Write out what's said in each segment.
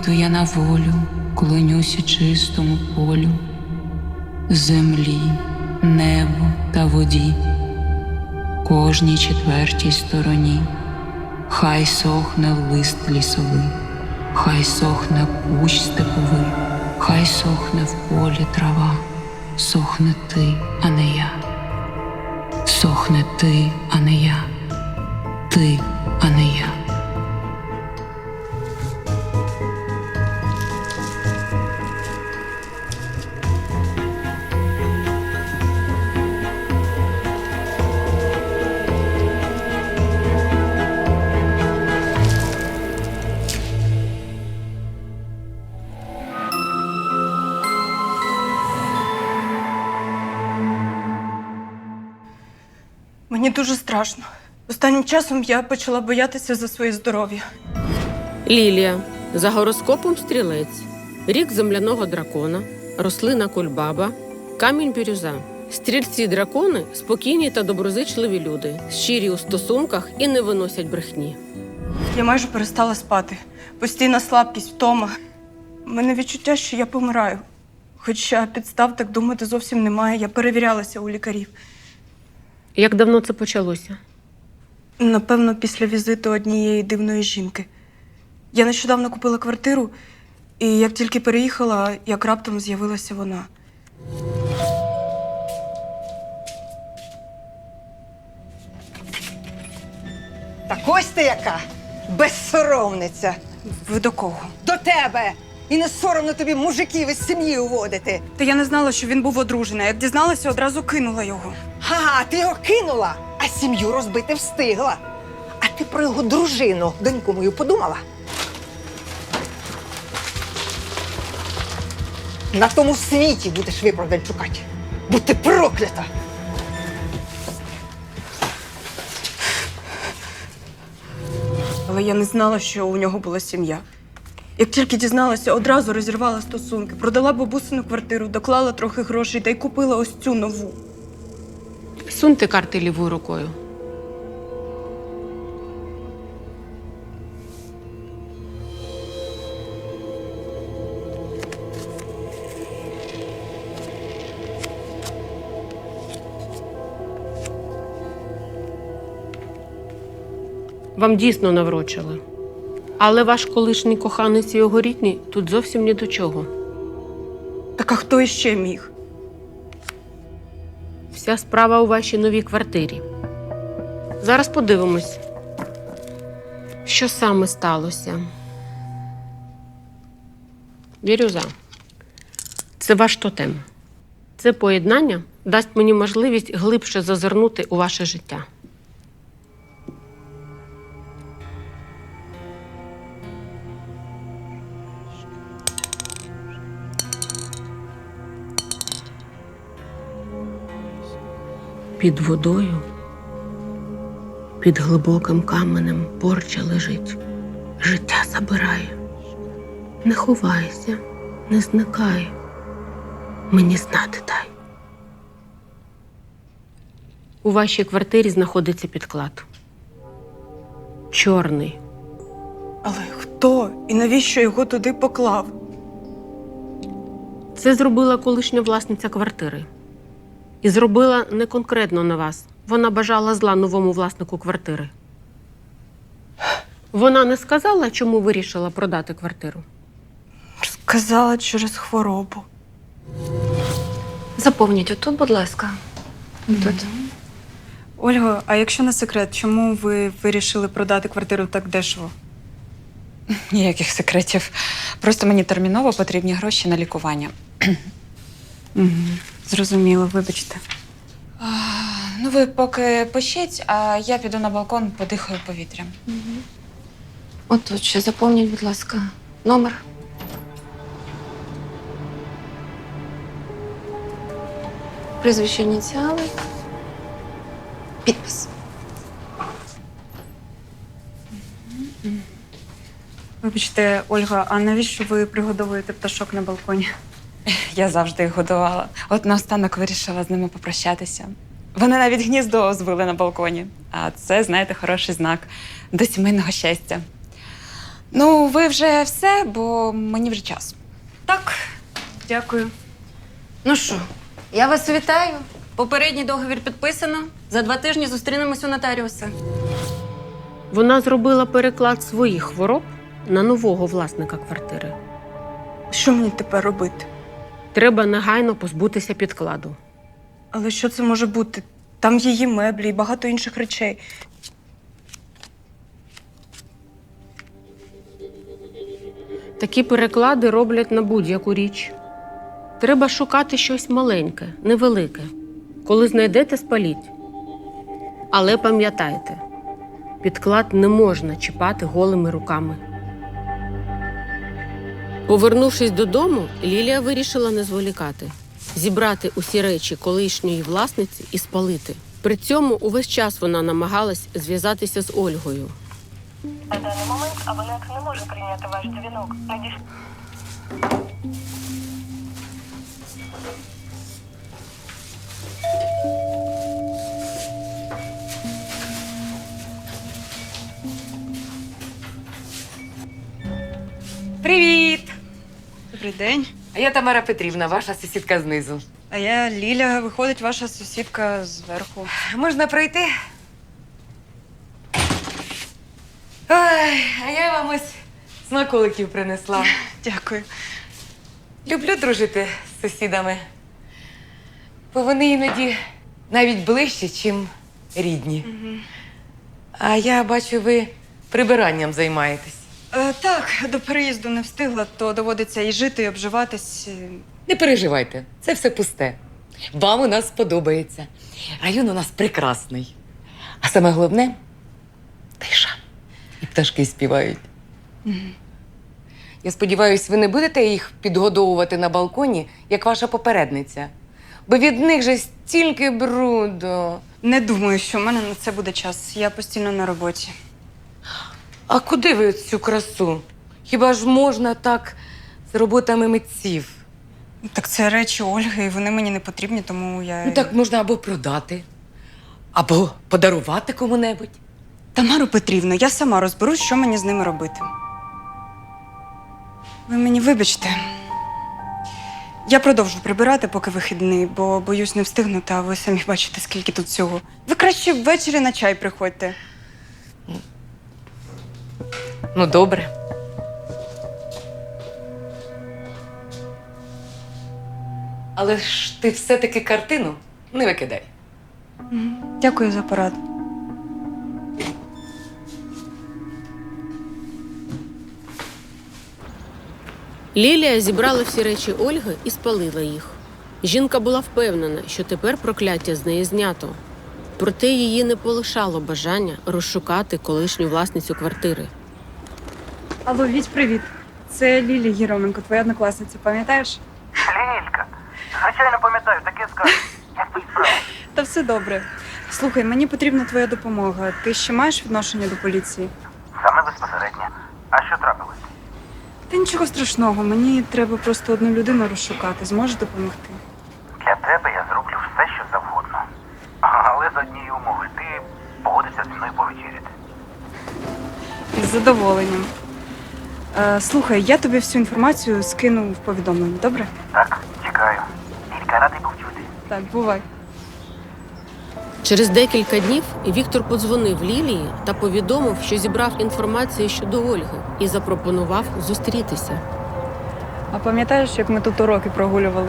Вийду я на волю, клонюся чистому полю, землі, небу та воді, кожній четвертій стороні, хай сохне лист лісовий, хай сохне кущ степовий, хай сохне в полі трава, сохне ти, а не я, сохне ти, а не я, ти, а не я. Мені дуже страшно. Останнім часом я почала боятися за своє здоров'я. Лілія за гороскопом стрілець, рік земляного дракона, рослина кульбаба, камінь бірюза. Стрільці дракони спокійні та доброзичливі люди, щирі у стосунках і не виносять брехні. Я майже перестала спати. Постійна слабкість, втома. У мене відчуття, що я помираю. Хоча підстав так думати зовсім немає. Я перевірялася у лікарів. Як давно це почалося? Напевно, після візиту однієї дивної жінки. Я нещодавно купила квартиру, і як тільки переїхала, як раптом з'явилася вона. Так ось ти яка безсоромниця Ви до кого? до тебе. І не соромно тобі мужиків із сім'ї уводити. Та я не знала, що він був одружений. Як дізналася, одразу кинула його. Ага, ти його кинула, а сім'ю розбити встигла. А ти про його дружину, доньку мою, подумала? На тому світі будеш виправдань шукати. Будь проклята! Але я не знала, що у нього була сім'я. Як тільки дізналася, одразу розірвала стосунки, продала бабусину квартиру, доклала трохи грошей та й купила ось цю нову. Суньте карти лівою рукою. Вам дійсно наврочили. Але ваш колишній коханець і його рідні тут зовсім ні до чого. Так а хто іще міг? Вся справа у вашій новій квартирі. Зараз подивимось, що саме сталося. Вірюза, це ваш тотем. Це поєднання дасть мені можливість глибше зазирнути у ваше життя. Під водою, під глибоким каменем порча лежить, життя забирає. Не ховайся, не зникай, мені знати дай. У вашій квартирі знаходиться підклад. Чорний. Але хто і навіщо його туди поклав? Це зробила колишня власниця квартири. І зробила не конкретно на вас. Вона бажала зла новому власнику квартири. Вона не сказала, чому вирішила продати квартиру. Сказала через хворобу. Заповніть отут, будь ласка. Тут. Ольго, а якщо не секрет, чому ви вирішили продати квартиру так дешево? Ніяких секретів. Просто мені терміново потрібні гроші на лікування. Угу. Зрозуміло, вибачте. Ну, ви поки пишіть, а я піду на балкон, подихаю повітрям. Отут ще заповніть, будь ласка, номер. Прізвище ініціали. Підпис. Вибачте, Ольга, а навіщо ви пригодовуєте пташок на балконі? Я завжди їх годувала. От наостанок вирішила з ними попрощатися. Вони навіть гніздо звили на балконі. А це, знаєте, хороший знак до сімейного щастя. Ну, ви вже все, бо мені вже час. Так, дякую. Ну що, я вас вітаю. Попередній договір підписано. За два тижні зустрінемось у нотаріуса. Вона зробила переклад своїх хвороб на нового власника квартири. Що мені тепер робити? Треба негайно позбутися підкладу. Але що це може бути? Там її меблі і багато інших речей. Такі переклади роблять на будь-яку річ. Треба шукати щось маленьке, невелике. Коли знайдете, спаліть. Але пам'ятайте, підклад не можна чіпати голими руками. Повернувшись додому, Лілія вирішила не зволікати, зібрати усі речі колишньої власниці і спалити. При цьому увесь час вона намагалась зв'язатися з Ольгою. На даний момент абонент не може прийняти ваш дзвінок. Надіш... Привіт! Добрий день. А я Тамара Петрівна, ваша сусідка знизу. А я Ліля, виходить ваша сусідка зверху. Можна пройти? Ой, а я вам ось смаколиків принесла. Дякую. Люблю дружити з сусідами. Бо вони іноді навіть ближче, чим рідні. А я бачу, ви прибиранням займаєтесь. Е, так, до переїзду не встигла, то доводиться і жити, і обживатись. Не переживайте, це все пусте. Вам у нас сподобається. Район у нас прекрасний. А саме головне тиша. І пташки співають. Я сподіваюся, ви не будете їх підгодовувати на балконі, як ваша попередниця. Бо від них же стільки бруду. Не думаю, що в мене на це буде час. Я постійно на роботі. А куди ви цю красу? Хіба ж можна так з роботами митців? Так це речі Ольги, і вони мені не потрібні, тому я. Ну так можна або продати, або подарувати кому-небудь. Тамару Петрівну, я сама розберусь, що мені з ними робити. Ви мені вибачте. Я продовжу прибирати, поки вихідний, бо боюсь не встигнути, а ви самі бачите, скільки тут всього. Ви краще ввечері на чай приходьте. Ну, добре. Але ж ти все-таки картину не викидай. Дякую за пораду. Лілія зібрала всі речі Ольги і спалила їх. Жінка була впевнена, що тепер прокляття з неї знято. Проте її не полишало бажання розшукати колишню власницю квартири. Алло, Віть, привіт. Це Лілія Єроменко, твоя однокласниця, пам'ятаєш? Лілька, звичайно пам'ятаю, таке скажу. Як твої справи? Та все добре. Слухай, мені потрібна твоя допомога. Ти ще маєш відношення до поліції? Саме безпосередньо. А що трапилось? Та нічого страшного, мені треба просто одну людину розшукати. Зможеш допомогти? Для тебе я зроблю все, що завгодно. Але за однієї умови ти погодишся зі мною повечеряти. Із задоволенням. Е, слухай, я тобі всю інформацію скину в повідомлення, добре? Так, чекаю. Лілька, радий був чути. Так, бувай. Через декілька днів Віктор подзвонив Лілії та повідомив, що зібрав інформацію щодо Ольги і запропонував зустрітися. А пам'ятаєш, як ми тут уроки прогулювали?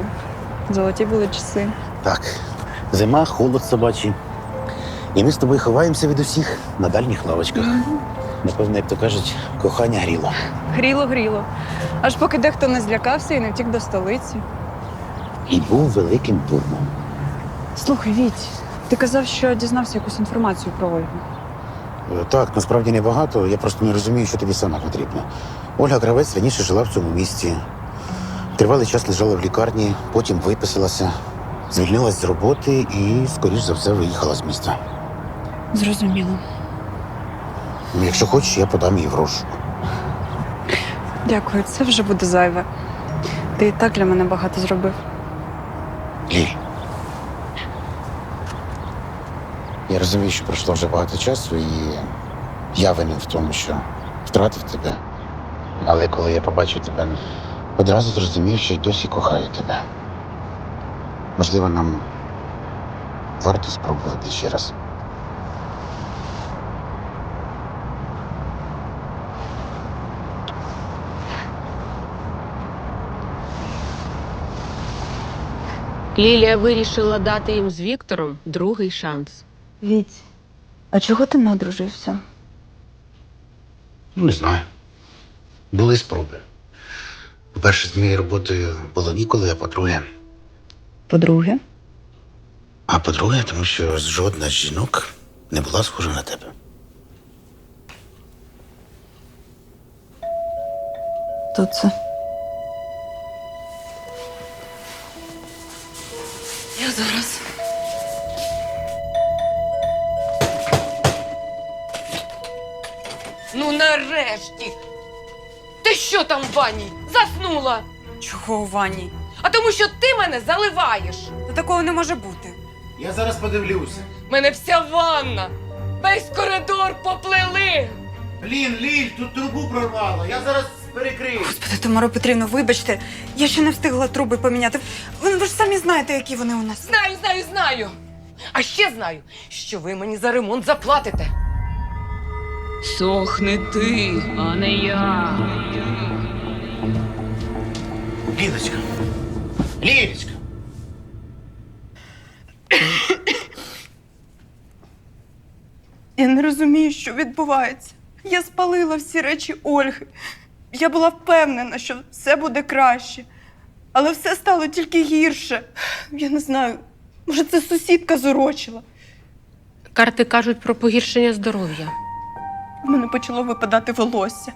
Золоті були часи. Так, зима, холод собачий. І ми з тобою ховаємося від усіх на дальніх лавочках. Напевно, як то кажуть, кохання гріло. Гріло, гріло. Аж поки дехто не злякався і не втік до столиці. І був великим дурном. Слухай, Віть, ти казав, що дізнався якусь інформацію про Ольгу. Е, Так, насправді небагато. Я просто не розумію, що тобі саме потрібно. Ольга Кравець раніше жила в цьому місті. Тривалий час лежала в лікарні, потім виписалася, звільнилась з роботи і, скоріш за все, виїхала з міста. Зрозуміло. Ну, Якщо хочеш, я подам її в розшук. Дякую, це вже буде зайве. Ти і так для мене багато зробив. Ліль. Я розумію, що пройшло вже багато часу, і я винен в тому, що втратив тебе. Але коли я побачив тебе, одразу зрозумів, що й досі кохаю тебе. Можливо, нам варто спробувати ще раз. Лілія вирішила дати їм з Віктором другий шанс. Віть, а чого ти не одружився? Ну, не знаю. Були спроби. По-перше, з моєю роботою було ніколи, а по-друге. По-друге, А по-друге, тому що жодна з жінок не була схожа на тебе. то це. Зараз. Ну нарешті. Ти що там в ванні? Заснула. Чого у ванні? А тому що ти мене заливаєш. Та такого не може бути. Я зараз подивлюся. Мене вся ванна. Весь коридор поплили. Блін, Ліль, тут трубу прорвало. Я зараз перекрию. Господи, Тамара Петрівна, вибачте, я ще не встигла труби поміняти. Ви, ви ж самі знаєте, які вони у нас. Знаю, знаю, знаю. А ще знаю, що ви мені за ремонт заплатите. Сохни ти, а не я. Лілечка. Лілечка. Я не розумію, що відбувається. Я спалила всі речі Ольги. Я була впевнена, що все буде краще. Але все стало тільки гірше. Я не знаю, може, це сусідка зорочила. Карти кажуть про погіршення здоров'я. В мене почало випадати волосся.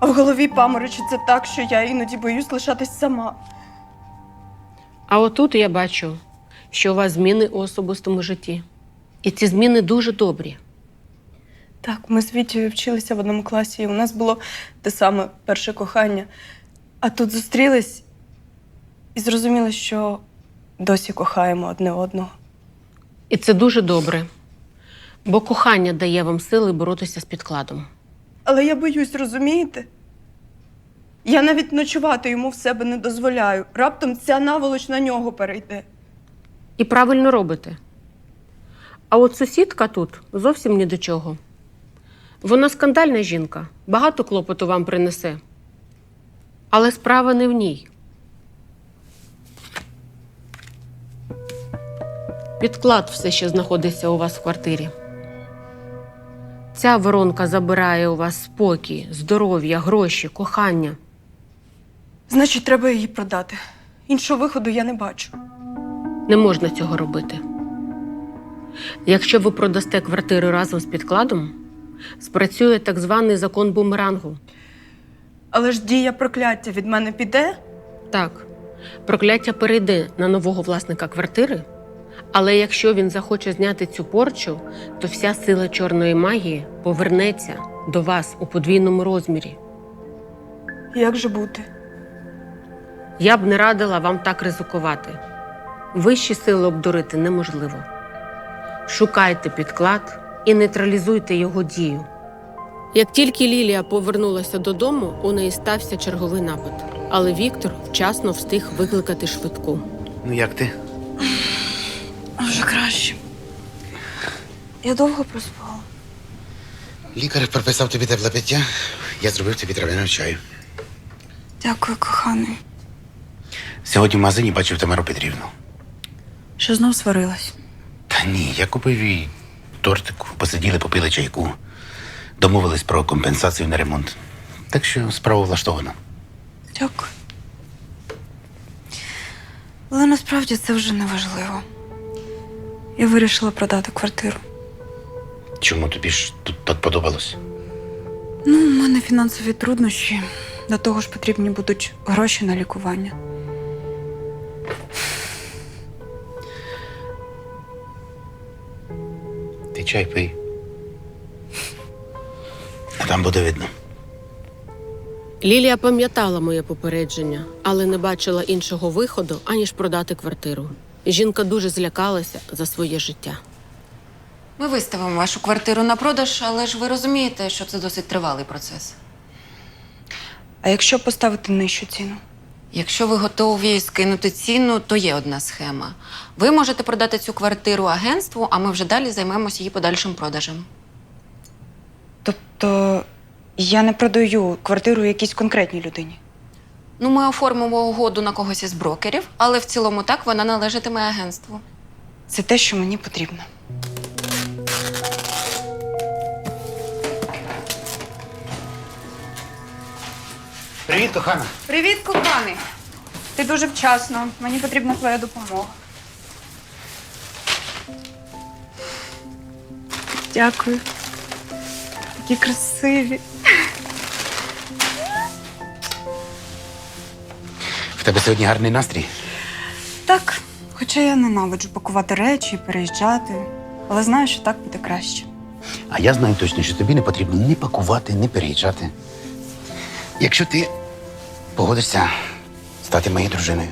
А в голові паморочиться так, що я іноді боюсь лишатись сама. А отут я бачу, що у вас зміни у особистому житті. І ці зміни дуже добрі. Так, ми з Вітєю вчилися в одному класі, і у нас було те саме перше кохання. А тут зустрілись і зрозуміли, що досі кохаємо одне одного. І це дуже добре. Бо кохання дає вам сили боротися з підкладом. Але я боюсь, розумієте? Я навіть ночувати йому в себе не дозволяю. Раптом ця наволоч на нього перейде. І правильно робите. А от сусідка тут зовсім ні до чого. Вона скандальна жінка, багато клопоту вам принесе. Але справа не в ній. Підклад все ще знаходиться у вас в квартирі. Ця воронка забирає у вас спокій, здоров'я, гроші, кохання. Значить, треба її продати. Іншого виходу я не бачу. Не можна цього робити. Якщо ви продасте квартиру разом з підкладом, спрацює так званий закон бумерангу. Але ж дія прокляття від мене піде. Так, прокляття перейде на нового власника квартири, але якщо він захоче зняти цю порчу, то вся сила чорної магії повернеться до вас у подвійному розмірі. Як же бути? Я б не радила вам так ризикувати. Вищі сили обдурити неможливо. Шукайте підклад і нейтралізуйте його дію. Як тільки Лілія повернулася додому, у неї стався черговий напад. Але Віктор вчасно встиг викликати швидку. Ну як ти? Вже краще. Я довго проспала. Лікар прописав тобі тепле пиття. Я зробив тобі трав'яного чаю. Дякую, коханий. Сьогодні в магазині бачив Тамару Петрівну. Що знов сварилась? Та ні, я купив їй тортику, посиділи, попили чайку. Домовились про компенсацію на ремонт. Так що справа влаштована. Дякую. Але насправді це вже не важливо. Я вирішила продати квартиру. Чому тобі ж тут так подобалось? Ну, у мене фінансові труднощі. До того ж потрібні будуть гроші на лікування. Чай пий. А там буде видно. Лілія пам'ятала моє попередження, але не бачила іншого виходу, аніж продати квартиру. Жінка дуже злякалася за своє життя. Ми виставимо вашу квартиру на продаж, але ж ви розумієте, що це досить тривалий процес. А якщо поставити нижчу ціну? Якщо ви готові скинути ціну, то є одна схема. Ви можете продати цю квартиру агентству, а ми вже далі займемося її подальшим продажем. Тобто я не продаю квартиру якійсь конкретній людині. Ну, ми оформимо угоду на когось із брокерів, але в цілому так вона належатиме агентству. Це те, що мені потрібно. Привіт, кохана. Привіт, коханий. Ти дуже вчасно. Мені потрібна твоя допомога. Дякую. Такі красиві. В тебе сьогодні гарний настрій. Так, хоча я ненавиджу пакувати речі, переїжджати, але знаю, що так буде краще. А я знаю точно, що тобі не потрібно ні пакувати, ні переїжджати. Якщо ти погодишся стати моєю дружиною.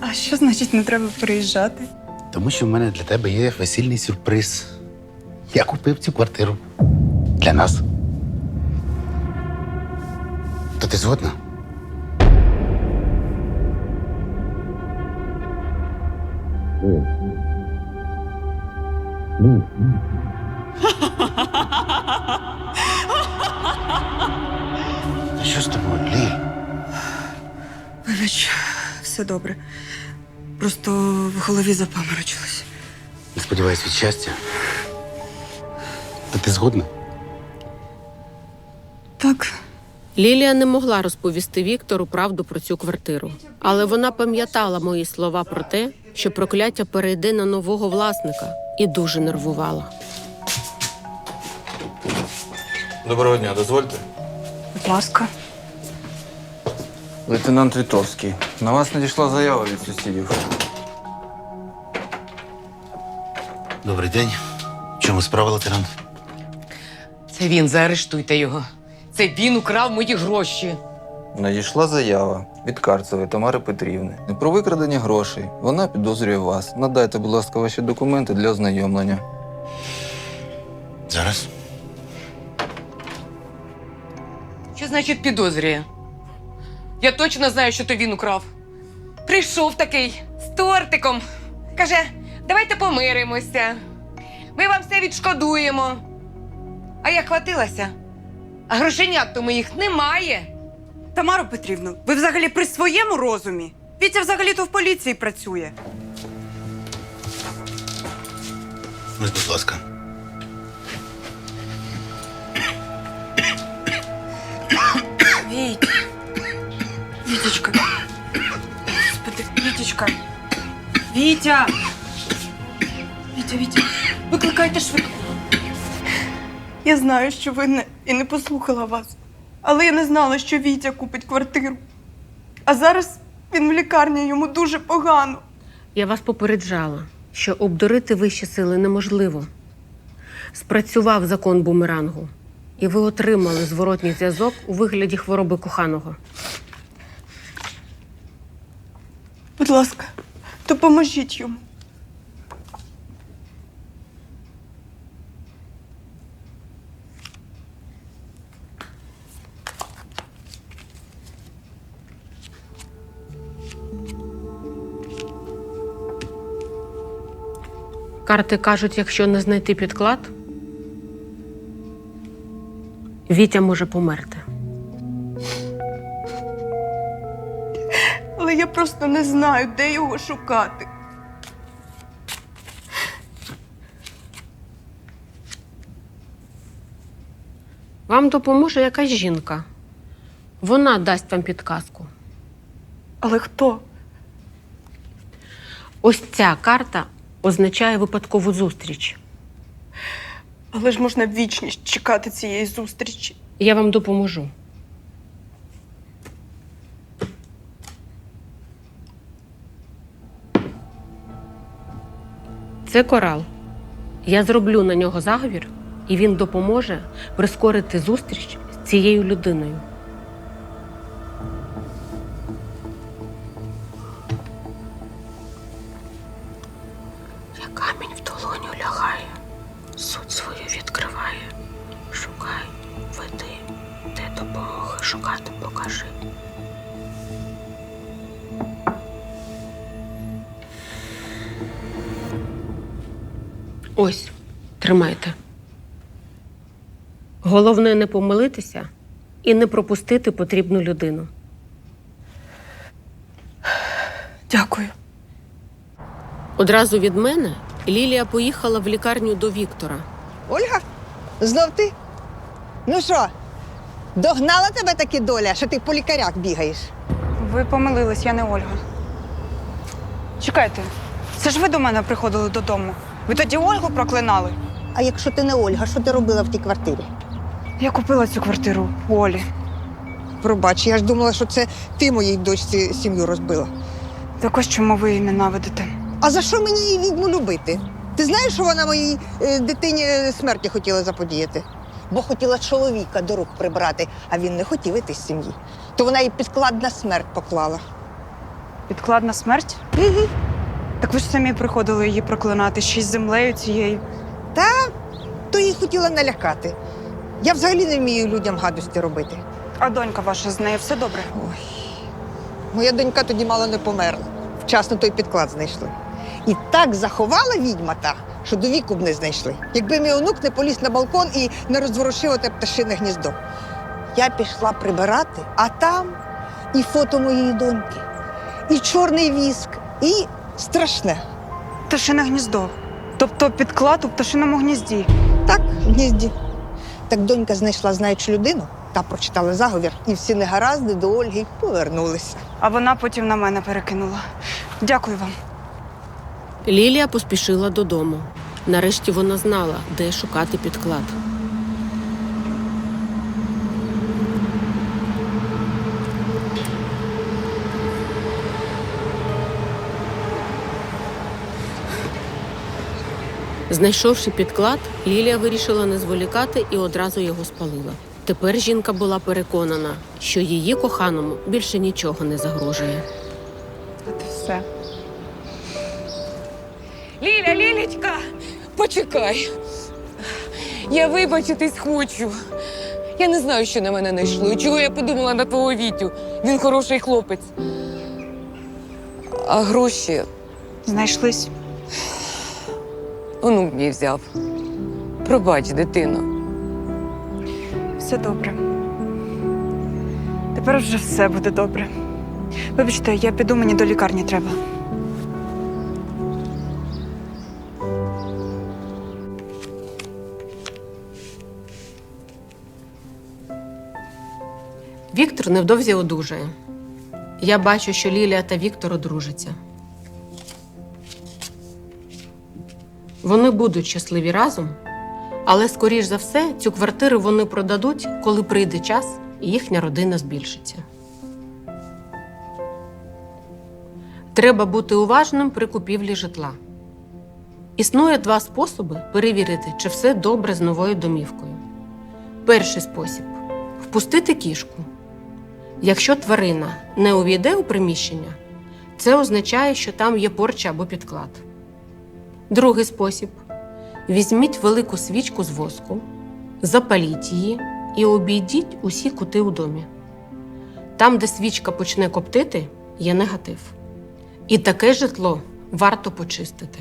А що значить не треба переїжджати? Тому що в мене для тебе є весільний сюрприз. Я купив цю квартиру для нас. То ти згодна? Та Що з тобою, Ліль? Вибач, все добре. Просто в голові запаморочилось. Не сподіваюсь від щастя. Та ти згодна? Так, Лілія не могла розповісти Віктору правду про цю квартиру, але вона пам'ятала мої слова про те, що прокляття перейде на нового власника, і дуже нервувала. Доброго дня, дозвольте. будь ласка. Лейтенант Вітовський. На вас надійшла заява від сусідів. Добрий день. В Чому справа, лейтенант? Це він, заарештуйте його. Це він украв мої гроші. Надійшла заява від Карцевої Тамари Петрівни про викрадення грошей. Вона підозрює вас. Надайте, будь ласка, ваші документи для ознайомлення. Зараз. Що значить підозрює? Я точно знаю, що то він украв. Прийшов такий з тортиком. Каже, давайте помиримося. Ми вам все відшкодуємо. А я хватилася. А грошенят то моїх немає. Тамару Петрівну, ви взагалі при своєму розумі? Вітя взагалі-то в поліції працює. Ось, будь ласка. Віть. Вітечка. Господи, Вітечка. Вітя! Вітя, Вітя, викликайте швидку. Я знаю, що винна і не послухала вас. Але я не знала, що Вітя купить квартиру. А зараз він в лікарні, йому дуже погано. Я вас попереджала, що обдурити вищі сили неможливо. Спрацював закон бумерангу, і ви отримали зворотній зв'язок у вигляді хвороби коханого. Будь ласка, допоможіть йому. Карти кажуть, якщо не знайти підклад, Вітя може померти. Але я просто не знаю, де його шукати. Вам допоможе якась жінка. Вона дасть вам підказку. Але хто? Ось ця карта означає випадкову зустріч. Але ж можна вічність чекати цієї зустрічі. Я вам допоможу. Це корал. Я зроблю на нього заговір, і він допоможе прискорити зустріч з цією людиною. Ось, тримайте. Головне не помилитися і не пропустити потрібну людину. Дякую. Одразу від мене Лілія поїхала в лікарню до Віктора. Ольга, знов ти? Ну що, догнала тебе таки доля, що ти по лікарях бігаєш? Ви помилились, я не Ольга. Чекайте, це ж ви до мене приходили додому. Ви тоді Ольгу проклинали. А якщо ти не Ольга, що ти робила в тій квартирі? Я купила цю квартиру у Олі. Пробач, я ж думала, що це ти моїй дочці сім'ю розбила. Так ось чому ви її ненавидите. А за що мені її відьму любити? Ти знаєш, що вона моїй е, дитині смерті хотіла заподіяти? Бо хотіла чоловіка до рук прибрати, а він не хотів іти з сім'ї. То вона їй підклад на смерть поклала. Підкладна смерть? Угу. Так ви ж самі приходили її проклинати ще й з землею цією. Та то її хотіла налякати. Я взагалі не вмію людям гадості робити. А донька ваша з нею все добре? Ой. Моя донька тоді мало не померла. Вчасно той підклад знайшли. І так заховала відьма та, що до віку б не знайшли. Якби мій онук не поліз на балкон і не розворушив те пташине гніздо. Я пішла прибирати, а там і фото моєї доньки, і чорний віск, і страшне. Пташине гніздо. Тобто підклад у пташиному гнізді. Так, в гнізді. Так донька знайшла знаючу людину та прочитала заговір, і всі негаразди до Ольги повернулися. А вона потім на мене перекинула. Дякую вам. Лілія поспішила додому. Нарешті вона знала, де шукати підклад. Знайшовши підклад, Лілія вирішила не зволікати і одразу його спалила. Тепер жінка була переконана, що її коханому більше нічого не загрожує. От і все. Ліля, Лілечка, почекай. Я вибачитись хочу. Я не знаю, що на мене найшло. І чого я подумала на твого Вітю. Він хороший хлопець. А гроші Знайшлись. Онук мій взяв. Пробач, дитино. Все добре. Тепер вже все буде добре. Вибачте, я піду, мені до лікарні треба. Віктор невдовзі одужає. Я бачу, що Лілія та Віктор одружаться. Вони будуть щасливі разом, але, скоріш за все, цю квартиру вони продадуть, коли прийде час і їхня родина збільшиться. Треба бути уважним при купівлі житла. Існує два способи перевірити, чи все добре з новою домівкою. Перший спосіб впустити кішку. Якщо тварина не увійде у приміщення, це означає, що там є порча або підклад. Другий спосіб: візьміть велику свічку з воску, запаліть її і обійдіть усі кути у домі. Там, де свічка почне коптити, є негатив. І таке житло варто почистити.